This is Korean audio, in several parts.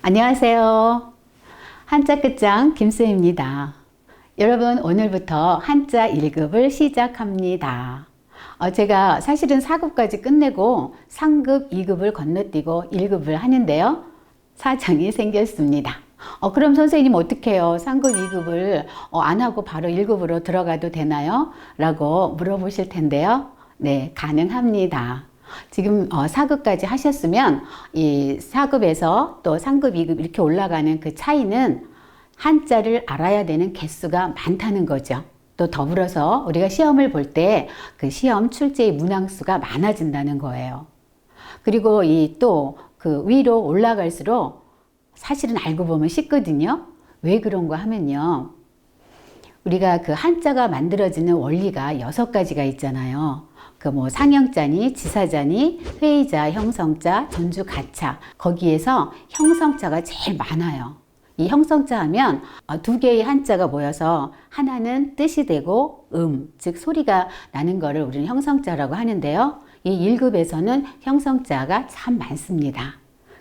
안녕하세요. 한자 끝장 김수입니다. 여러분 오늘부터 한자 1급을 시작합니다. 어, 제가 사실은 4급까지 끝내고 상급 2급을 건너뛰고 1급을 하는데요. 사정이 생겼습니다. 어, 그럼 선생님 어떡해요? 상급 2급을 어, 안 하고 바로 1급으로 들어가도 되나요? 라고 물어보실 텐데요. 네, 가능합니다. 지금 어, 4급까지 하셨으면 이 4급에서 또 3급, 2급 이렇게 올라가는 그 차이는 한자를 알아야 되는 개수가 많다는 거죠. 또 더불어서 우리가 시험을 볼 때 그 시험 출제의 문항수가 많아진다는 거예요. 그리고 이 또 그 위로 올라갈수록 사실은 알고 보면 쉽거든요. 왜 그런가 하면요. 우리가 그 한자가 만들어지는 원리가 여섯 가지가 있잖아요. 그 뭐 상형자니, 지사자니, 회의자, 형성자, 전주 가차. 거기에서 형성자가 제일 많아요. 이 형성자 하면 어, 두 개의 한자가 모여서 하나는 뜻이 되고 음, 즉 소리가 나는 거를 우리는 형성자라고 하는데요. 이 1급에서는 형성자가 참 많습니다.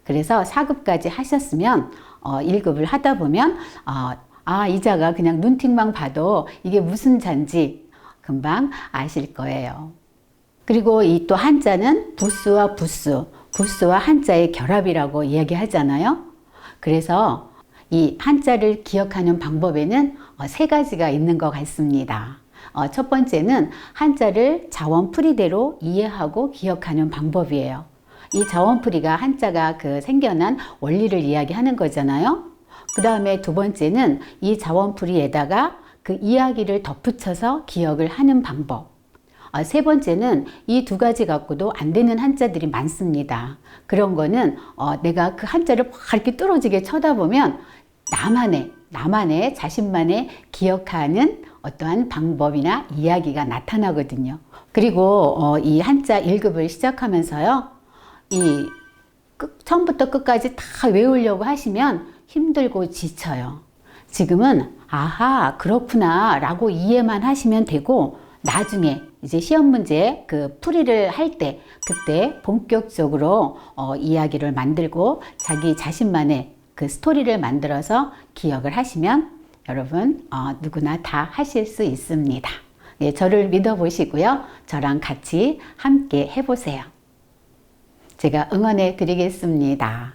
그래서 4급까지 하셨으면 어, 1급을 하다 보면 어, 아, 이 자가 그냥 눈팅만 봐도 이게 무슨 잔지 금방 아실 거예요. 그리고 이 또 한자는 부수와 부수, 부수와 한자의 결합이라고 이야기하잖아요. 그래서 이 한자를 기억하는 방법에는 어, 세 가지가 있는 것 같습니다. 어, 첫 번째는 한자를 자원풀이대로 이해하고 기억하는 방법이에요. 이 자원풀이가 한자가 그 생겨난 원리를 이야기하는 거잖아요. 그 다음에 두 번째는 이 자원풀이에다가 그 이야기를 덧붙여서 기억을 하는 방법. 어, 세 번째는 이 두 가지 갖고도 안 되는 한자들이 많습니다. 그런 거는 어, 내가 그 한자를 막 이렇게 뚫어지게 쳐다보면 나만의, 나만의 자신만의 기억하는 어떠한 방법이나 이야기가 나타나거든요. 그리고 어, 이 한자 1급을 시작하면서요. 이 끝, 처음부터 끝까지 다 외우려고 하시면 힘들고 지쳐요. 지금은 아하 그렇구나 라고 이해만 하시면 되고 나중에 이제 시험 문제 그 풀이를 할 때 그때 본격적으로 어, 이야기를 만들고 자기 자신만의 그 스토리를 만들어서 기억을 하시면 여러분 어, 누구나 다 하실 수 있습니다. 예, 저를 믿어보시고요. 저랑 같이 함께 해보세요. 제가 응원해 드리겠습니다.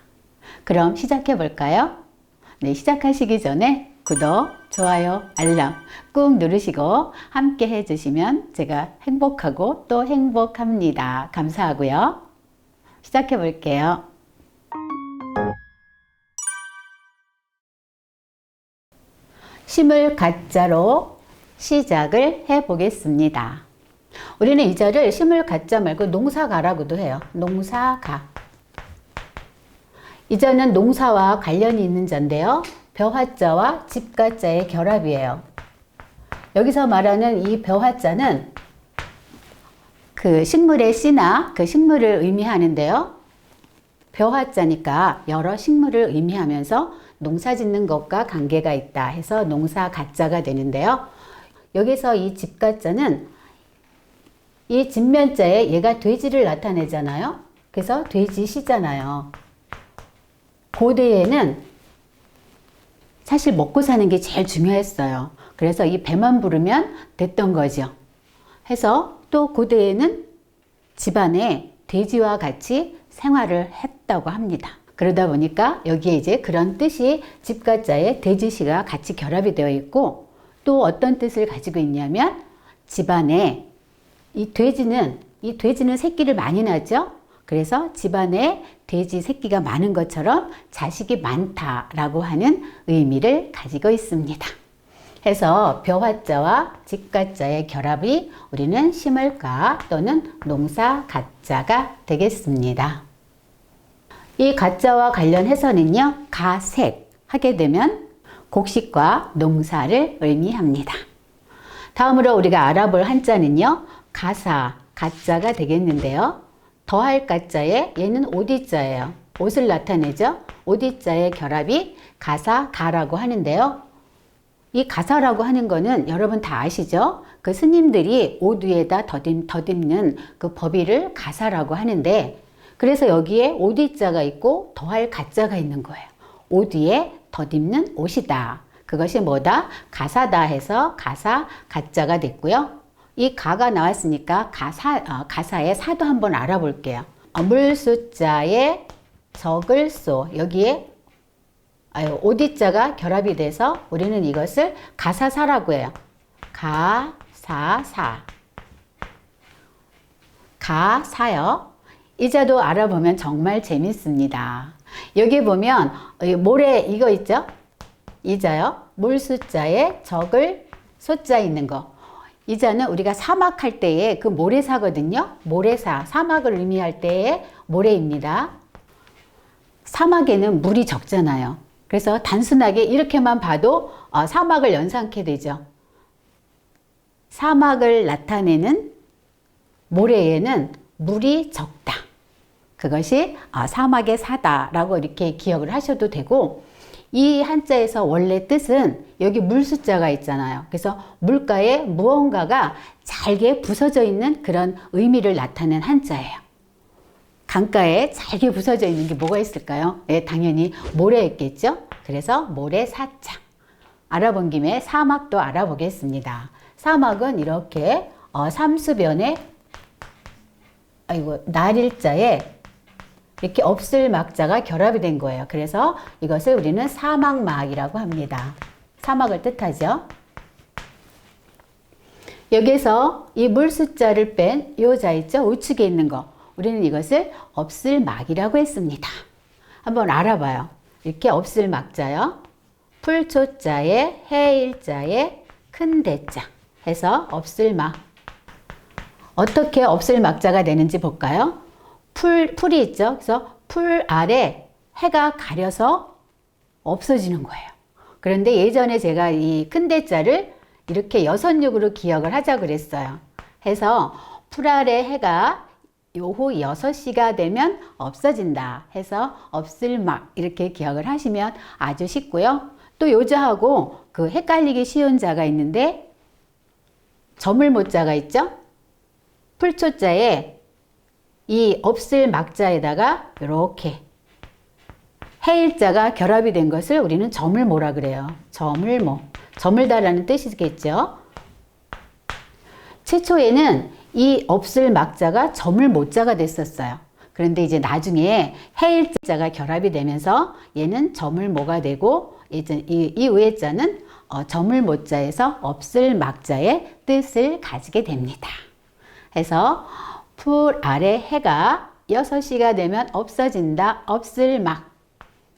그럼 시작해 볼까요? 네, 시작하시기 전에 구독, 좋아요, 알람 꾹 누르시고 함께 해주시면 제가 행복하고 또 행복합니다. 감사하고요. 시작해 볼게요. 심을 가짜로 시작을 해 보겠습니다. 우리는 이 자를 심을 가짜 말고 농사가라고도 해요. 농사가. 이 자는 농사와 관련이 있는 자인데요. 벼화자와 집가자의 결합이에요. 여기서 말하는 이 벼화자는 그 식물의 씨나 그 식물을 의미하는데요. 벼화자니까 여러 식물을 의미하면서 농사 짓는 것과 관계가 있다 해서 농사 가자가 되는데요. 여기서 이 집가자는 이 진면자에 얘가 돼지를 나타내잖아요. 그래서 돼지 시잖아요. 고대에는 사실 먹고 사는 게 제일 중요했어요. 그래서 이 배만 부르면 됐던 거죠. 해서 또 고대에는 집안에 돼지와 같이 생활을 했다고 합니다. 그러다 보니까 여기에 이제 그런 뜻이 집가자에 돼지시가 같이 결합이 되어 있고 또 어떤 뜻을 가지고 있냐면 집안에 이 돼지는 이 돼지는 새끼를 많이 낳죠. 그래서 집안에 돼지 새끼가 많은 것처럼 자식이 많다라고 하는 의미를 가지고 있습니다. 해서 벼화자와 직가자의 결합이 우리는 심을가 또는 농사 가자가 되겠습니다. 이 가자와 관련해서는요, 가색 하게 되면 곡식과 농사를 의미합니다. 다음으로 우리가 알아볼 한자는요, 가사, 가자가 되겠는데요. 더할 가자에 얘는 오디자예요. 옷을 나타내죠. 오디자의 결합이 가사, 가라고 하는데요. 이 가사라고 하는 거는 여러분 다 아시죠? 그 스님들이 옷 위에다 더듬, 더듬는 그 법의를 가사라고 하는데 그래서 여기에 오디자가 있고 더할 가자가 있는 거예요. 옷 위에 덧입는 옷이다. 그것이 뭐다? 가사다 해서 가사 가짜가 됐고요. 이 가가 나왔으니까 가사 어, 가사의 사도 한번 알아볼게요. 어, 물 숫자에 적을 소 여기에 오디자가 결합이 돼서 우리는 이것을 가사사라고 해요. 가사사. 가사요. 이 자도 알아보면 정말 재밌습니다. 여기 보면 이 모래 이거 있죠? 이자요. 물 숫자에 적을 숫자 있는 거. 이자는 우리가 사막 할 때에 그 모래사거든요. 모래사. 사막을 의미할 때의 모래입니다. 사막에는 물이 적잖아요. 그래서 단순하게 이렇게만 봐도 어, 사막을 연상케 되죠. 사막을 나타내는 모래에는 물이 적다. 그것이 어, 사막의 사다라고 이렇게 기억을 하셔도 되고 이 한자에서 원래 뜻은 여기 물 숫자가 있잖아요. 그래서 물가에 무언가가 잘게 부서져 있는 그런 의미를 나타낸 한자예요. 강가에 잘게 부서져 있는 게 뭐가 있을까요? 네, 당연히 모래였겠죠? 그래서 모래사자. 알아본 김에 사막도 알아보겠습니다. 사막은 이렇게 어, 삼수변에 아이고 날일자에 이렇게 없을 막자가 결합이 된 거예요. 그래서 이것을 우리는 사막막이라고 합니다. 사막을 뜻하죠. 여기서 이 물 숫자를 뺀 요 자 있죠? 우측에 있는 거. 우리는 이것을 없을 막이라고 했습니다. 한번 알아봐요. 이렇게 없을 막자요. 풀초자에 해일자에 큰 대자 해서 없을 막. 어떻게 없을 막자가 되는지 볼까요? 풀, 풀이 있죠. 그래서 풀 아래 해가 가려서 없어지는 거예요. 그런데 예전에 제가 이 큰 대자를 이렇게 여섯육으로 기억을 하자 그랬어요. 해서 풀 아래 해가 요후 6시가 되면 없어진다 해서 없을 막 이렇게 기억을 하시면 아주 쉽고요. 또 요자하고 그 헷갈리기 쉬운 자가 있는데 점을 못 자가 있죠? 풀초자에 이 없을 막자에다가 이렇게 해일자가 결합이 된 것을 우리는 점을 모라 그래요. 점을 모. 점을 다라는 뜻이겠죠. 최초에는 이 없을 막자가 점을 못자가 됐었어요. 그런데 이제 나중에 해일자가 결합이 되면서 얘는 점을 모가 되고 이, 이 의자는 어, 점을 못자에서 없을 막자의 뜻을 가지게 됩니다. 해서 풀 아래 해가 6시가 되면 없어진다. 없을 막.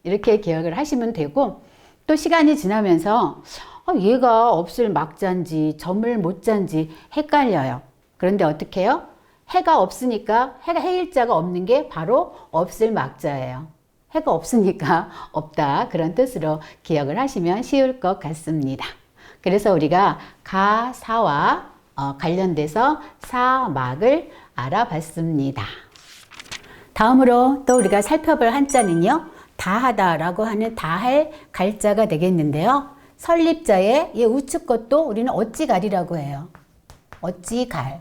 이렇게 기억을 하시면 되고 또 시간이 지나면서 어, 얘가 없을 막자인지 점을 못자인지 헷갈려요. 그런데 어떻게 해요? 해가 없으니까 해가 해일자가 없는 게 바로 없을 막자예요. 해가 없으니까 없다 그런 뜻으로 기억을 하시면 쉬울 것 같습니다. 그래서 우리가 가사와 어, 관련돼서 사막을 알아봤습니다. 다음으로 또 우리가 살펴볼 한자는요. 다하다라고 하는 다할 갈자가 되겠는데요. 설립자의 이 우측 것도 우리는 어찌갈이라고 해요. 어찌갈.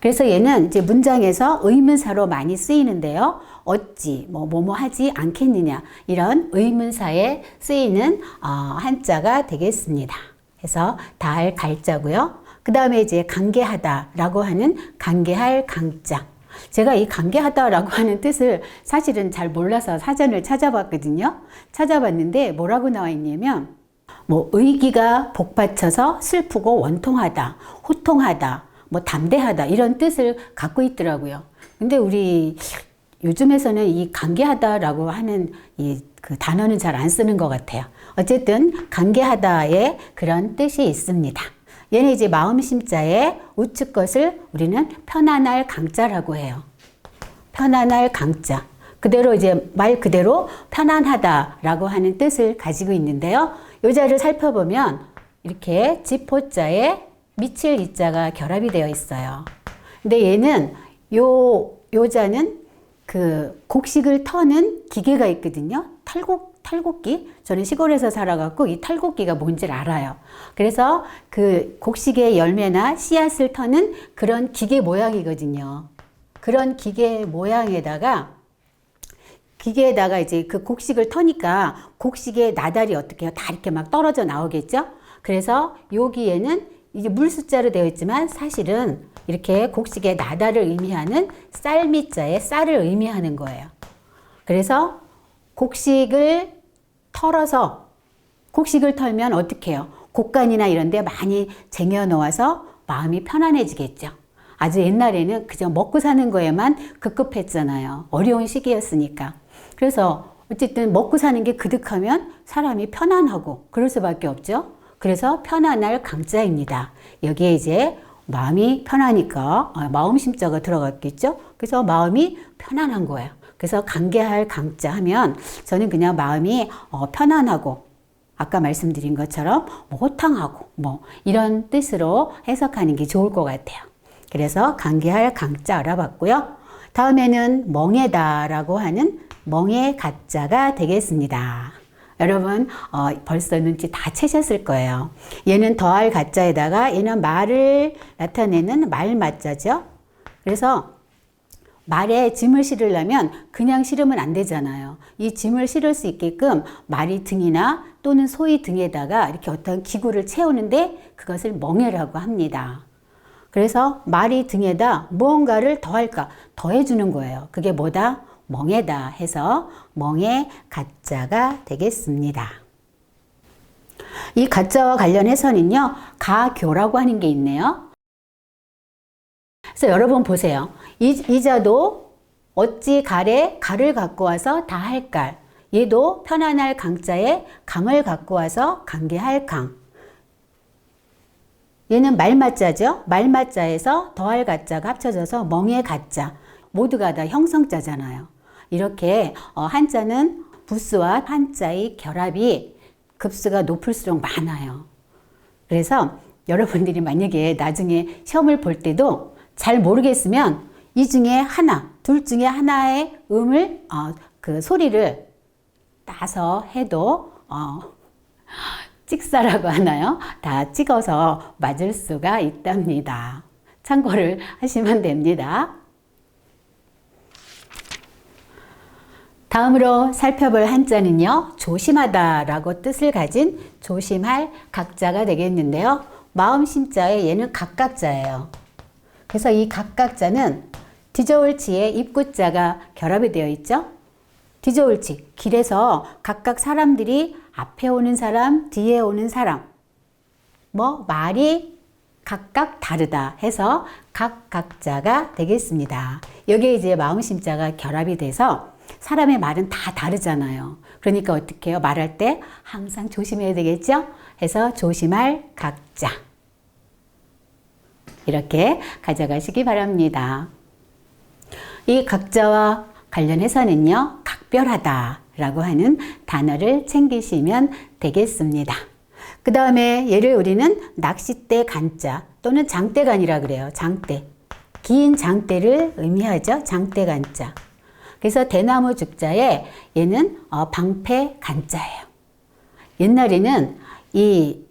그래서 얘는 이제 문장에서 의문사로 많이 쓰이는데요. 어찌, 뭐, 뭐뭐 하지 않겠느냐. 이런 의문사에 쓰이는 어, 한자가 되겠습니다. 그래서 다할 갈자고요. 그 다음에 이제 관계하다라고 하는 관계할 강자. 제가 이 관계하다라고 하는 뜻을 사실은 잘 몰라서 사전을 찾아봤거든요. 찾아봤는데 뭐라고 나와 있냐면 뭐 의기가 복받쳐서 슬프고 원통하다, 호통하다, 뭐 담대하다 이런 뜻을 갖고 있더라고요. 근데 우리 요즘에서는 이 관계하다라고 하는 이 그 단어는 잘 안 쓰는 것 같아요. 어쨌든 관계하다의 그런 뜻이 있습니다. 얘는 이제 마음심자의 우측 것을 우리는 편안할 강자라고 해요. 편안할 강자. 그대로 이제 말 그대로 편안하다라고 하는 뜻을 가지고 있는데요. 요 자를 살펴보면 이렇게 지포자에 미칠 이자가 결합이 되어 있어요. 근데 얘는 요 요자는 그 곡식을 터는 기계가 있거든요. 탈곡 탈곡기. 저는 시골에서 살아갖고 이 탈곡기가 뭔지를 알아요. 그래서 그 곡식의 열매나 씨앗을 터는 그런 기계 모양이거든요. 그런 기계 모양에다가 기계에다가 이제 그 곡식을 터니까 곡식의 나달이 어떻게? 다 이렇게 막 떨어져 나오겠죠? 그래서 여기에는 이게 물 숫자로 되어 있지만 사실은 이렇게 곡식의 나달을 의미하는 쌀미자의 쌀을 의미하는 거예요. 그래서 곡식을 털어서 곡식을 털면 어떻게 해요? 곡간이나 이런 데 많이 쟁여 놓아서 마음이 편안해지겠죠. 아주 옛날에는 그저 먹고 사는 거에만 급급했잖아요. 어려운 시기였으니까. 그래서 어쨌든 먹고 사는 게 그득하면 사람이 편안하고 그럴 수밖에 없죠. 그래서 편안할 강자입니다. 여기에 이제 마음이 편하니까 어, 마음 심자가 들어갔겠죠. 그래서 마음이 편안한 거예요. 그래서 관계할 강자 하면 저는 그냥 마음이 어, 편안하고 아까 말씀드린 것처럼 뭐 호탕하고 뭐 이런 뜻으로 해석하는 게 좋을 것 같아요. 그래서 관계할 강자 알아봤고요. 다음에는 멍에다라고 하는 멍의 가자가 되겠습니다. 여러분 어, 벌써 눈치 다 채셨을 거예요. 얘는 더할 가자에다가 얘는 말을 나타내는 말맞자죠. 그래서 말에 짐을 실으려면 그냥 실으면 안 되잖아요. 이 짐을 실을 수 있게끔 말이 등이나 또는 소의 등에다가 이렇게 어떤 기구를 채우는데 그것을 멍해라고 합니다. 그래서 말이 등에다 무언가를 더할까? 더해주는 거예요. 그게 뭐다? 멍에다 해서 멍에 가짜가 되겠습니다. 이 가짜와 관련해서는요, 가교라고 하는 게 있네요. 그래서 여러분 보세요. 이, 이자도 어찌 갈에 갈을 갖고 와서 다 할 갈. 얘도 편안할 강자에 강을 갖고 와서 관계할 강. 얘는 말맞자죠. 말맞자에서 더할 가자가 합쳐져서 멍의 가자. 모두가 다 형성자잖아요. 이렇게 어, 한자는 부스와 한자의 결합이 급수가 높을수록 많아요. 그래서 여러분들이 만약에 나중에 시험을 볼 때도 잘 모르겠으면 이 중에 하나, 둘 중에 하나의 음을 어, 그 소리를 따서 해도 어, 찍사라고 하나요? 다 찍어서 맞을 수가 있답니다. 참고를 하시면 됩니다. 다음으로 살펴볼 한자는요, 조심하다 라고 뜻을 가진 조심할 각자가 되겠는데요. 마음 심자에 얘는 각각자예요. 그래서 이 각각자는 뒤저울치에 입구자가 결합이 되어 있죠. 뒤저울치, 길에서 각각 사람들이 앞에 오는 사람, 뒤에 오는 사람, 뭐 말이 각각 다르다 해서 각각자가 되겠습니다. 여기에 이제 마음심자가 결합이 돼서 사람의 말은 다 다르잖아요. 그러니까 어떻게 해요? 말할 때 항상 조심해야 되겠죠? 해서 조심할 각자. 이렇게 가져가시기 바랍니다. 이 각자와 관련해서는요, 각별하다라고 하는 단어를 챙기시면 되겠습니다. 그 다음에 얘를 우리는 낚싯대 간자 또는 장대간이라 그래요. 장대. 긴 장대를 의미하죠. 장대 간자. 그래서 대나무 죽자에 얘는 어, 방패 간자예요. 옛날에는 이,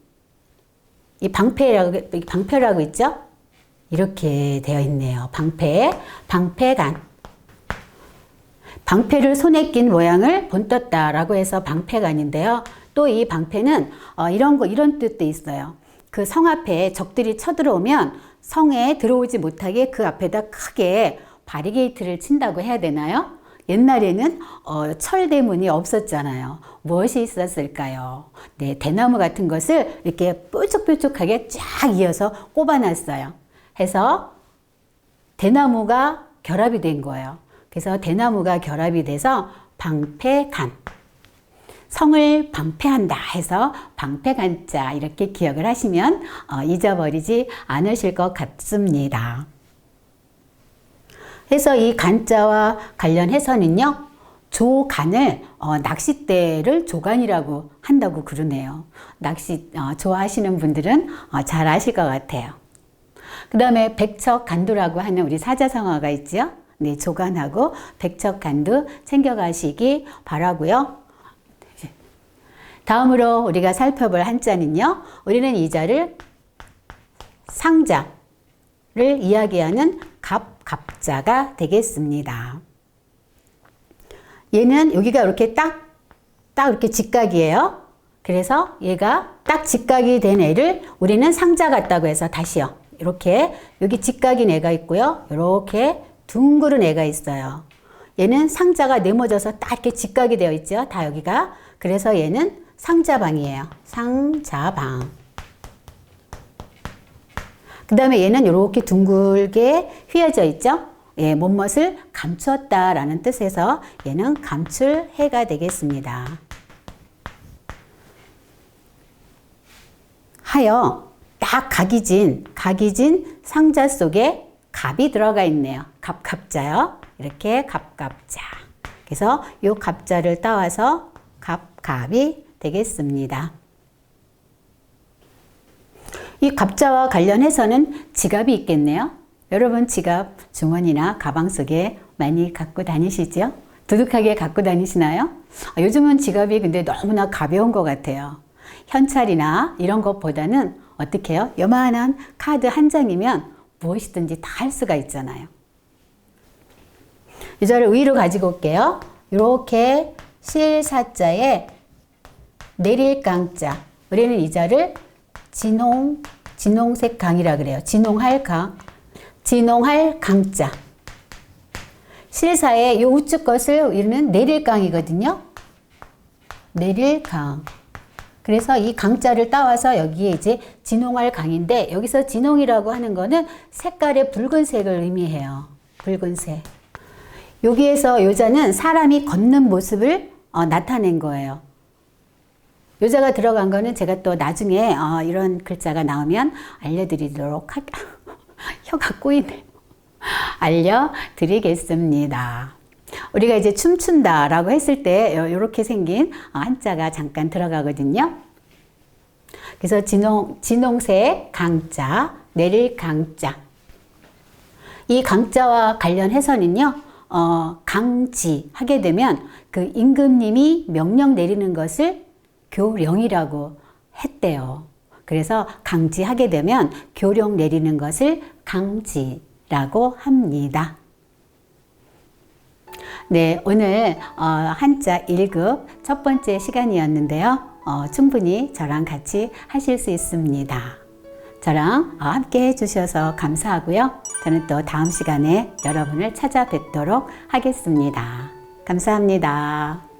이 방패라고, 방패라고 있죠? 이렇게 되어 있네요. 방패, 방패간. 방패를 손에 낀 모양을 본떴다라고 해서 방패간인데요. 또 이 방패는 어, 이런 거 이런 뜻도 있어요. 그 성 앞에 적들이 쳐들어오면 성에 들어오지 못하게 그 앞에다 크게 바리게이트를 친다고 해야 되나요? 옛날에는 어, 철대문이 없었잖아요. 무엇이 있었을까요? 네, 대나무 같은 것을 이렇게 뾰족뾰족하게 쫙 이어서 꼽아놨어요. 해서 대나무가 결합이 된 거예요. 그래서 대나무가 결합이 돼서 방패간. 성을 방패한다 해서 방패간자 이렇게 기억을 하시면 어, 잊어버리지 않으실 것 같습니다. 해서 이 간자와 관련해서는요, 조간을 어, 낚싯대를 조간이라고 한다고 그러네요. 낚시 어, 좋아하시는 분들은 어, 잘 아실 것 같아요. 그 다음에 백척간두라고 하는 우리 사자성어가 있죠. 네, 조간하고 백척간두 챙겨가시기 바라고요. 다음으로 우리가 살펴볼 한자는요. 우리는 이 자를 상자를 이야기하는 갑, 갑자가 되겠습니다. 얘는 여기가 이렇게 딱, 딱 이렇게 직각이에요. 그래서 얘가 딱 직각이 된 애를 우리는 상자 같다고 해서 다시요. 이렇게 여기 직각인 애가 있고요. 이렇게 둥그런 애가 있어요. 얘는 상자가 네모져서 딱 이렇게 직각이 되어 있죠. 다 여기가. 그래서 얘는 상자방이에요. 상자방. 그 다음에 얘는 이렇게 둥글게 휘어져 있죠. 예, 못못을 감추었다라는 뜻에서 얘는 감출해가 되겠습니다. 하여 딱 각이 진, 각이 진 상자 속에 갑이 들어가 있네요. 갑갑자요. 이렇게 갑갑자. 그래서 이 갑자를 따와서 갑갑이 되겠습니다. 이 갑자와 관련해서는 지갑이 있겠네요. 여러분 지갑 주머니나 가방 속에 많이 갖고 다니시죠? 두둑하게 갖고 다니시나요? 아, 요즘은 지갑이 근데 너무나 가벼운 것 같아요. 현찰이나 이런 것보다는 어떻게 해요? 요만한 카드 한 장이면 무엇이든지 다 할 수가 있잖아요. 이 자를 위로 가지고 올게요. 이렇게 실사자에 내릴 강자. 우리는 이 자를 진홍, 진홍색 강이라 그래요. 진홍할 강. 진홍할 강자. 실사의 요 우측 것을 우리는 내릴 강이거든요. 내릴 강. 그래서 이 강자를 따와서 여기에 이제 진홍할 강인데 여기서 진홍이라고 하는 거는 색깔의 붉은색을 의미해요. 붉은색. 여기에서 요자는 사람이 걷는 모습을 어, 나타낸 거예요. 요자가 들어간 거는 제가 또 나중에 어, 이런 글자가 나오면 알려드리도록 하... 혀가 꼬이네. 알려드리겠습니다. 우리가 이제 춤춘다라고 했을 때 이렇게 생긴 어, 한자가 잠깐 들어가거든요. 그래서 진홍, 진홍색 강자, 내릴 강자. 이 강자와 관련해서는요, 어, 강지 하게 되면 그 임금님이 명령 내리는 것을 교령이라고 했대요. 그래서 강지하게 되면 교령 내리는 것을 강지라고 합니다. 네, 오늘 어, 한자 1급 첫 번째 시간이었는데요. 어, 충분히 저랑 같이 하실 수 있습니다. 저랑 어, 함께 해주셔서 감사하고요. 저는 또 다음 시간에 여러분을 찾아뵙도록 하겠습니다. 감사합니다.